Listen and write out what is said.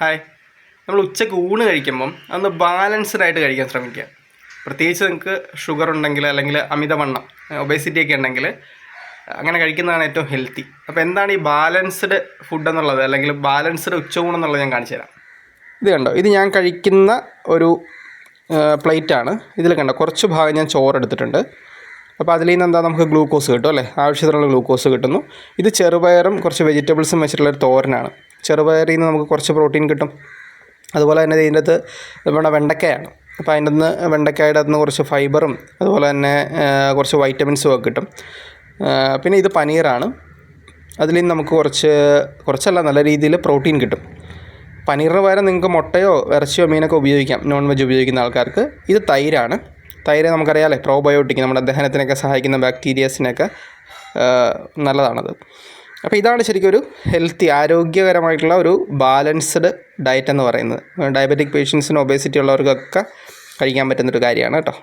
Hi നമ്മൾ ഉച്ചയ്ക്ക് ഊണ് കഴിക്കുമ്പം അന്ന് ബാലൻസ്ഡ് ആയിട്ട് കഴിക്കാൻ ശ്രമിക്കുക. പ്രത്യേകിച്ച് നിങ്ങൾക്ക് ഷുഗർ ഉണ്ടെങ്കിൽ അല്ലെങ്കിൽ അമിതവണ്ണം ഒബേസിറ്റി ഒക്കെ ഉണ്ടെങ്കിൽ അങ്ങനെ കഴിക്കുന്നതാണ് ഏറ്റവും ഹെൽത്തി അപ്പോൾ എന്താണ് ഈ ബാലൻസ്ഡ് ഫുഡ് എന്നുള്ളത്? അല്ലെങ്കിൽ ബാലൻസ്ഡ് ഉച്ചയൂണ് എന്നുള്ളത് ഞാൻ കാണിച്ചു തരാം. ഇത് കണ്ടോ? ഇത് ഞാൻ കഴിക്കുന്ന ഒരു പ്ലേറ്റാണ് ഇതിൽ കണ്ടോ? കുറച്ച് ഭാഗം ഞാൻ ചോറ് എടുത്തിട്ടുണ്ട്. അപ്പോൾ അതിൽ നിന്ന് എന്താ നമുക്ക് ഗ്ലൂക്കോസ് കിട്ടും അല്ലേ? ആവശ്യത്തിനുള്ള ഗ്ലൂക്കോസ് കിട്ടുന്നു. ഇത് ചെറുപയറും കുറച്ച് വെജിറ്റബിൾസും വെച്ചിട്ടുള്ള ഒരു തോരനാണ്. ചെറുപയറിൽ നിന്ന് നമുക്ക് കുറച്ച് പ്രോട്ടീൻ കിട്ടും. അതുപോലെ തന്നെ ഇതിന്റെ അകത്ത് നമ്മുടെ വെണ്ടക്കയാണ് അപ്പോൾ അതിന്റെ നിന്ന് വെണ്ടക്കായുടെ അകത്ത് നിന്ന് കുറച്ച് ഫൈബറും അതുപോലെ തന്നെ കുറച്ച് വൈറ്റമിൻസും ഒക്കെ കിട്ടും. പിന്നെ ഇത് പനീറാണ്. അതിൽ നിന്ന് നമുക്ക് കുറച്ച് കുറച്ചല്ല നല്ല രീതിയിൽ പ്രോട്ടീൻ കിട്ടും. പനീറിന് പകരം നിങ്ങൾക്ക് മുട്ടയോ ഇറച്ചിയോ മീനൊക്കെ ഉപയോഗിക്കാം. നോൺ വെജ് ഉപയോഗിക്കുന്ന ആൾക്കാർക്ക്. ഇത് തൈരാണ്. തൈര് നമുക്കറിയാമല്ലേ പ്രോബയോട്ടിക് നമ്മുടെ ദഹനത്തിനൊക്കെ സഹായിക്കുന്ന ബാക്ടീരിയസിനൊക്കെ നല്ലതാണത്. അപ്പോൾ ഇതാണ് ശരിക്കും ഒരു ഹെൽത്തി ആരോഗ്യകരമായിട്ടുള്ള ഒരു ബാലൻസ്ഡ് ഡയറ്റ് എന്ന് പറയുന്നത്. ഡയബറ്റിക് പേഷ്യൻസിന് ഒബേസിറ്റി ഉള്ളവർക്കൊക്കെ കഴിക്കാൻ പറ്റുന്നൊരു കാര്യമാണ് കേട്ടോ.